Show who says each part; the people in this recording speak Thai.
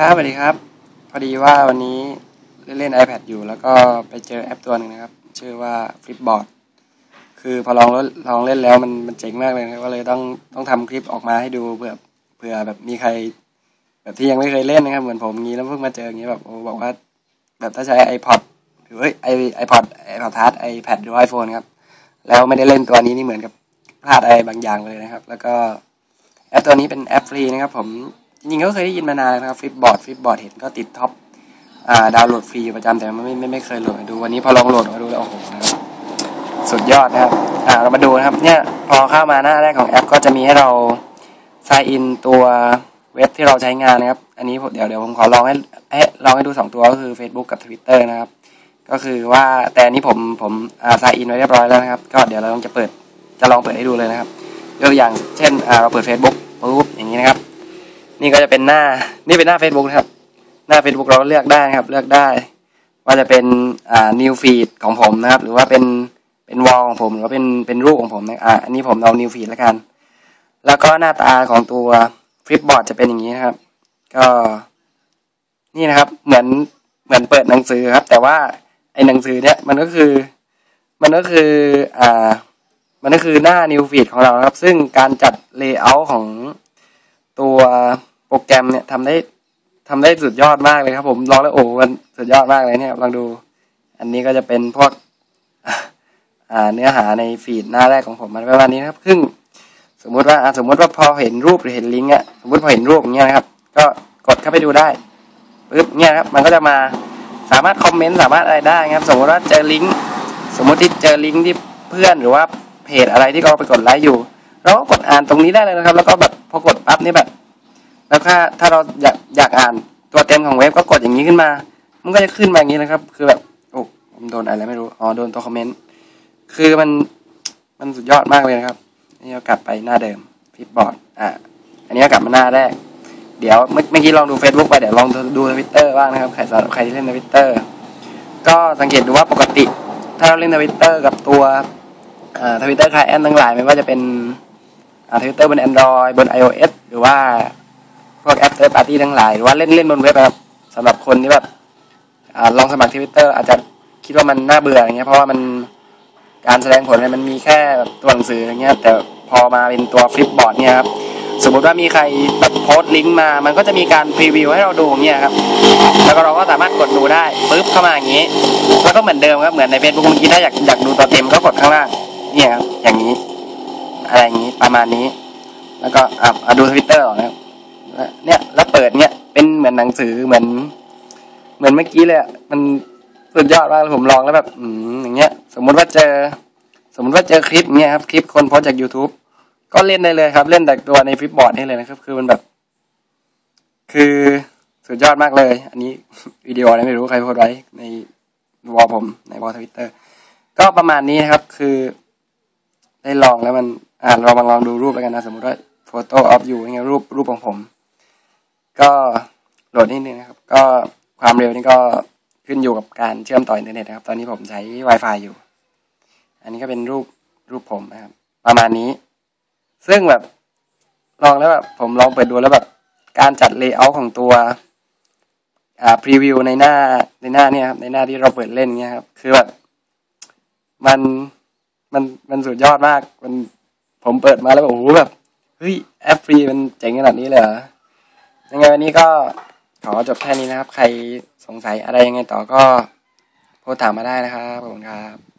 Speaker 1: ครับสวัสดีครับ พอดีว่าวันนี้เล่นเล่น iPad อยู่ แล้วก็ไปเจอแอปตัวหนึ่งนะครับ ชื่อว่า Flipboard คือพอลองลองเล่นแล้วมันมันเจ๋งมากเลยนะก็เลยต้องต้องทำคลิปออกมาให้ดูเผื่อเผื่อแบบมีใคร แบบที่ยังไม่เคยเล่นนะครับ เหมือนผมงี้แล้วเพิ่งมาเจออย่างนี้แบบโอ้บอกว่า แบบถ้าใช้ iPod หรือไอไอพอดไอพอดทัชไอแพดหรือไอโฟนครับ แล้วไม่ได้เล่นตัวนี้นี่เหมือนกับพลาดอะไรบางอย่างเลยนะครับ แล้วก็แอปตัวนี้เป็นแอปฟรีนะครับ ผม จริงก็เคยได้ยินมานานแล้วนะครับฟลิปบอร์ดฟลิปบอร์ดเห็นก็ติดท็อปอ่าดาวน์โหลดฟรีประจำแต่ไม่ไม่ไม่เคยโหลดมาดูวันนี้พอลองโหลดมาดูแล้วโอ้โหนะครับสุดยอดนะครับอ่าเรามาดูนะครับเนี่ยพอเข้ามาหน้าแรกของแอป ก็จะมีให้เรา s ายอินตัวเว็บที่เราใช้งานนะครับ อันนี้เดี๋ยวเดี๋ยวผมขอลองให้ให้ลองให้ดูสองตัวก็คือ Facebook กับ Twitter นะครับ ก็คือว่าแต่นี้ผมผมอ่า s ายอินไว้เรียบร้อยแล้วนะครับ ก็เดี๋ยวเราลองจะเปิดจะลองเปิดให้ดูเลยนะครับยกตัวอย่างเช่นอ่าเราเปิด Facebook ปุ๊บอย่างนี้นะครับ นี่ก็จะเป็นหน้า นี่เป็นหน้า Facebook นะครับ หน้า Facebook เราเลือกได้นะครับ เลือกได้ ว่าจะเป็นอ่า new feed ของผมนะครับ หรือว่าเป็นเป็นวอลของผม หรือว่าเป็นเป็นรูปของผมนะอ่าอันนี้ผมเอา new feed แล้วกัน แล้วก็หน้าตาของตัว Flipboard จะเป็นอย่างนี้นะครับ ก็ นี่นะครับ เหมือนเหมือนเปิดหนังสือครับ แต่ว่าไอ้หนังสือเนี้ยมันก็คือ มันก็คืออ่ามันก็คือหน้า new feed ของเราครับ ซึ่งการจัด layout ของตัว รแกรมเนี่ยทำได้ทำได้สุดยอดมากเลยครับผมลองแล้วโอ้มันสุดยอดมากเลยเนี่ยลองดู อันนี้ก็จะเป็นพวกเนื้อหาในฟีดหน้าแรกของผมมันประมาณนี้นะครับซึ่งสมมุติว่าสมมติว่าพอเห็นรูปหรือเห็นลิงก์อะสมมติพอเห็นรูปอย่างเงี้ยนะครับ ก็กดเข้าไปดูได้ปึ๊บเนี่ยครับมันก็จะมาสามารถคอมเมนต์สามารถอะไรได้ครับ สมมติว่าเจอลิงก์สมมติที่เจอลิงก์ที่เพื่อนหรือว่าเพจอะไรที่เราไปกดไลค์อยู่ เราก็กดอ่านตรงนี้ได้เลยนะครับ แล้วก็แบบพอกดปั๊บนี่แบบ แล้วถ้าถ้าเราอยากอยากอ่านตัวเต็มของเว็บก็กดอย่างนี้ขึ้นมา มันก็จะขึ้นมาอย่างนี้นะครับ คือแบบโอ้ผมโดนอะไรไม่รู้อ๋อโดนตัวคอมเมนต์คือมันมันสุดยอดมากเลยนะครับนี่เรากลับไปหน้าเดิมฟิปบอร์ดอะอันนี้ก็กลับมาหน้าแรก เดี๋ยวเมื่อกี้ลองดู Facebook ไปเดี๋ยวลองดูทวิตเตอร์บ้างนะครับใครสำหรับใครที่เล่นทวิตเตอร์ก็สังเกตดูว่าปกติ ถ้าเราเล่นทวิตเตอร์กับตัวทวิตเตอร์คลายแอนทั้งหลายไม่ว่าจะเป็นทวิตเตอร์บน Android บน iOS หรือว่า พวกแอปเตอร์ปาร์ตี้ทั้งหลายหรือว่าเล่นเล่นบนเว็บครับสำหรับคนที่แบบอลองสมัครทวิตเตอร์อาจจะคิดว่ามันน่าเบื่ออย่างเงี้ยเพราะว่ามันการแสดงผลมันมีแค่ตัวหนังสืออย่างเงี้ยแต่พอมาเป็นตัวฟลิปบอร์ดเนี่ยครับสมมติว่ามีใครแบบโพสต์ลิงก์มา มันก็จะมีการพรีวิวให้เราดูเงี้ยครับ แล้วก็เราก็สามารถกดดูได้ปึ๊บเข้ามาอย่างนี้ แล้วก็เหมือนเดิมครับ เหมือนในเฟซบุ๊กเมื่อกี้ถ้าอยากอยากดูตัวเต็มก็กดข้างล่าง เนี่ยครับ อย่างนี้ อะไรอย่างนี้ ประมาณนี้ แล้วก็อะดูทวิตเตอร์ก่อนะครับ เนี่ย แล้วเปิดเนี่ยเป็นเหมือนหนังสือเหมือน เหมือนเมื่อกี้เลยอะมันสุดยอดมากผมลองแล้วแบบ อืมอย่างเงี้ย สมมุติว่าเจอ สมมุติว่าเจอคลิปเงี้ยครับคลิปคนโพสจาก YouTube ก็เล่นได้เลยครับ เล่นแต่ตัวในฟิปบอร์ดนี่เลยนะครับ คือมันแบบ คือสุดยอดมากเลย อันนี้วิดีโออะไม่รู้ใครโพสไว้ในวอลผมในวอลทวิตเตอร์ก็ประมาณนี้นะครับ คือ ได้ลองแล้วมัน อ่าเรามาลองดูรูปแล้วกันนะ สมมติว่า photo of you เงี้ยรูปรูปของผม ก็โหลดนิดนึงนะครับ ก็ความเร็วนี่ก็ขึ้นอยู่กับการเชื่อมต่ออินเทอร์เน็ตนะครับ ตอนนี้ผมใช้ Wi-Fi อยู่ อันนี้ก็เป็นรูปรูปผมนะครับ ประมาณนี้ ซึ่งแบบลองแล้วแบบผมลองเปิดดูแล้วแบบ การจัดเลเยอร์ของตัวอ่าพรีวิวในหน้าในหน้าเนี่ยครับในหน้าที่เราเปิดเล่นเนี่ยครับ คือแบบมันมันมันสุดยอดมาก มันผมเปิดมาแล้วแบบโอ้โหแบบเฮ้ยแอปฟรีมันเจ๋งขนาดนี้เลยเหรอ ยังไงวันนี้ก็ขอจบแค่นี้นะครับ ใครสงสัยอะไรยังไงต่อก็โทรถามมาได้นะครับขอบคุณครับ